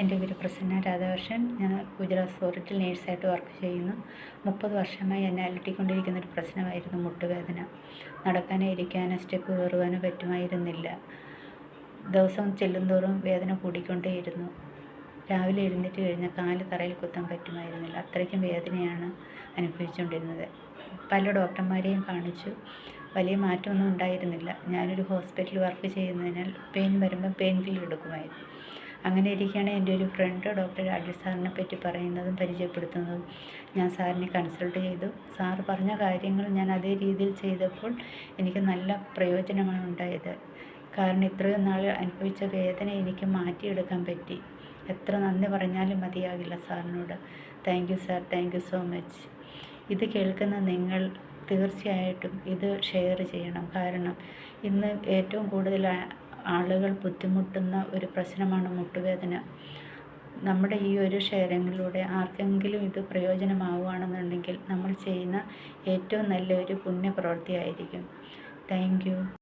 എന്റെ പേര് പ്രസന്ന രാധാകൃഷ്ണൻ. ഞാൻ ഗുജറാത്ത് സോറിറ്റിൽ നേഴ്സായിട്ട് വർക്ക് ചെയ്യുന്നു. മുപ്പത് വർഷമായി എന്നെ അലട്ടിക്കൊണ്ടിരിക്കുന്ന ഒരു പ്രശ്നമായിരുന്നു മുട്ടുവേദന. നടക്കാനോ ഇരിക്കാനോ സ്റ്റെപ്പ് കയറുവാനോ പറ്റുമായിരുന്നില്ല. ദിവസം ചെല്ലുന്തോറും വേദന കൂടിക്കൊണ്ടേയിരുന്നു. രാവിലെ എഴുന്നേറ്റ് കഴിഞ്ഞാൽ കാൽ തറയിൽ കുത്താൻ പറ്റുമായിരുന്നില്ല. അത്രയ്ക്കും വേദനയാണ് അനുഭവിച്ചുകൊണ്ടിരുന്നത്. പല ഡോക്ടർമാരെയും കാണിച്ചു. വലിയ മാറ്റമൊന്നും ഉണ്ടായിരുന്നില്ല. ഞാനൊരു ഹോസ്പിറ്റലിൽ വർക്ക് ചെയ്യുന്നതിനാൽ പെയിൻ വരുമ്പോൾ പെയിൻ കില്ലർ എടുക്കുമായിരുന്നു. അങ്ങനെ ഇരിക്കുകയാണ് എന്റെ ഒരു ഫ്രണ്ട് ഡോക്ടർ രാജു സാറിനെ പറ്റി പറയുന്നതും പരിചയപ്പെടുത്തുന്നതും. ഞാൻ സാറിനെ കൺസൾട്ട് ചെയ്തു. സാർ പറഞ്ഞ കാര്യങ്ങൾ ഞാൻ അതേ രീതിയിൽ ചെയ്തപ്പോൾ എനിക്ക് നല്ല പ്രയോജനമാണ് ഉണ്ടായത്. കാരണം ഇത്രയും നാൾ അനുഭവിച്ച വേദന എനിക്ക് മാറ്റിയെടുക്കാൻ പറ്റി. എത്ര നന്ദി പറഞ്ഞാലും മതിയാകില്ല സാറിനോട്. Thank you sir thank you so much ഇത് കേൾക്കുന്ന നിങ്ങൾ തീർച്ചയായിട്ടും ഇത് ഷെയർ ചെയ്യണം. കാരണം ഇന്ന് ഏറ്റവും കൂടുതൽ ആളുകൾ ബുദ്ധിമുട്ടുന്ന ഒരു പ്രശ്നമാണ് മുട്ടുവേദന. നമ്മുടെ ഈ ഒരു ഷെയറിങ്ങിലൂടെ ആർക്കെങ്കിലും ഇത് പ്രയോജനമാവുകയാണെന്നുണ്ടെങ്കിൽ നമ്മൾ ചെയ്യുന്ന ഏറ്റവും നല്ലൊരു പുണ്യപ്രവൃത്തിയായിരിക്കും. Thank you.